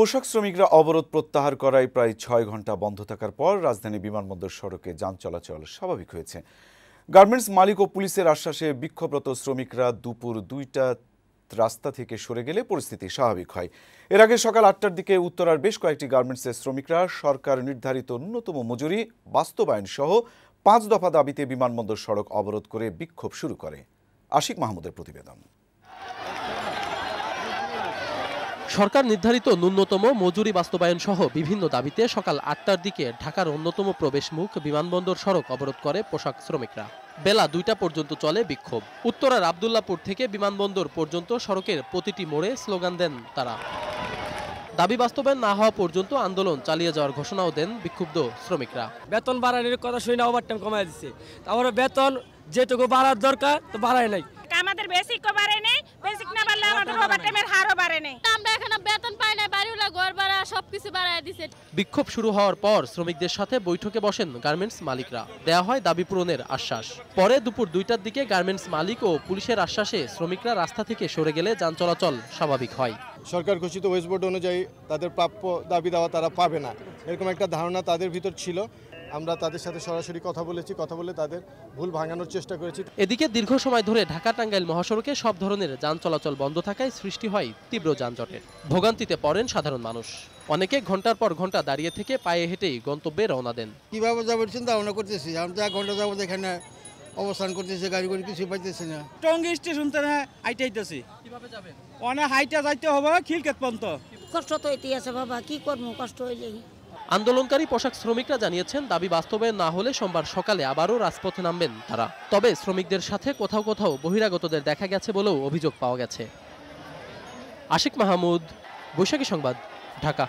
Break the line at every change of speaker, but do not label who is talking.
পোশাক শ্রমিকরা অবরোধ প্রত্যাহার করায় প্রায় ছয় ঘণ্টা বন্ধ থাকার পর রাজধানী বিমানবন্দর সড়কে যান চলাচল স্বাভাবিক হয়েছে। গার্মেন্টস মালিক ও পুলিশের আশ্বাসে বিক্ষোভরত শ্রমিকরা দুপুর দুইটা রাস্তা থেকে সরে গেলে পরিস্থিতি স্বাভাবিক হয়। এর আগে সকাল আটটার দিকে উত্তরার বেশ কয়েকটি গার্মেন্টসের শ্রমিকরা সরকার নির্ধারিত ন্যূনতম মজুরি, বাস্তবায়ন সহ পাঁচ দফা দাবিতে বিমানবন্দর সড়ক অবরোধ করে বিক্ষোভ শুরু করে। আশিক মাহমুদের প্রতিবেদন।
সরকার নির্ধারিত ন্যূনতম মজুরি বাস্তবায়ন সহ বিভিন্ন দাবিতে সকাল আটটার দিকে ঢাকার অন্যতম প্রবেশমুখ বিমানবন্দর সড়ক অবরোধ করে পোশাক শ্রমিকরা। বেলা দুইটা পর্যন্ত চলে বিক্ষোভ। উত্তরার আবদুল্লাপুর থেকে বিমানবন্দর পর্যন্ত সড়কের প্রতিটি মোড়ে স্লোগান দেন তারা। দাবি বাস্তবায়ন না হওয়া পর্যন্ত আন্দোলন চালিয়ে যাওয়ার ঘোষণাও দেন বিক্ষুব্ধ শ্রমিকরা।
বেতন বাড়ানোর কথা শুনে না ওভার টাইম কমাই দিচ্ছে তারপরে বেতন যেটুকু বাড়ার দরকার তো বাড়ায় নাই।
আমাদের বাড়ে নেই বেসিক না বাড়লে আমাদের ওভারটাইমের হারও বাড়ে নেই
আমরা এখানে বেতন পাই না বাড়িওয়ালা ঘর ভাড়া সবকিছু বাড়ায় দিছে।
বিক্ষোভ শুরু হওয়ার পর শ্রমিকদের সাথে বৈঠকে বসেন গার্মেন্টস মালিকরা। দেয়া হয় দাবি পূরণের আশ্বাস। পরে দুপুর দুইটার দিকে গার্মেন্টস মালিক ও পুলিশের আশ্বাসে শ্রমিকরা রাস্তা থেকে সরে গেলে যান চলাচল স্বাভাবিক হয়।
সরকার ঘোষিত ওয়েস্ট বোর্ড অনুযায়ী তাদের প্রাপ্য দাবি দেওয়া তারা পাবে না। এরকম একটা ধারণা তাদের ভিতর ছিল। আমরা তাদের সাথে সরাসরি কথা বলেছি কথা বলে তাদের ভুল ভাঙানোর চেষ্টা করেছি।
এদিকে দীর্ঘ সময় ধরে ঢাকা টাঙ্গাইল মহাসড়কে সব ধরনের যান চলাচল বন্ধ থাকায় সৃষ্টি হয় তীব্র যানজটের। ভোগান্তিতে পড়েন সাধারণ মানুষ। অনেকে ঘণ্টার পর ঘণ্টা দাঁড়িয়ে থেকে পায়ে হেঁটেই গন্তব্যে রওনা দেন।
কীভাবে যাব চিন্তা ভাবনা করতেছি। আমি তো এক ঘণ্টা যাব এখানে অবস্থান করতেছি গাড়ি করে কিছু পাইতেছি না।
টঙ্গি স্টেশন আইটাইতেছি
কীভাবে যাবেন?
অনেক হাইটা যাইতে হবে খিলকেত পর্যন্ত।
কষ্ট তো এটি আছে বাবা কি করব? কষ্ট হয়ে যায়
আন্দোলনকারী পোশাক শ্রমিকরা জানিয়েছেন, দাবি বাস্তবায়ন না হলে সোমবার সকালে আবারও রাজপথে নামবেন তারা। তবে শ্রমিকদের সাথে কোথাও কোথাও বহিরাগতদের দেখা গেছে বলেও অভিযোগ পাওয়া গেছে। আশিক মাহমুদ, বৈশাখী সংবাদ, ঢাকা।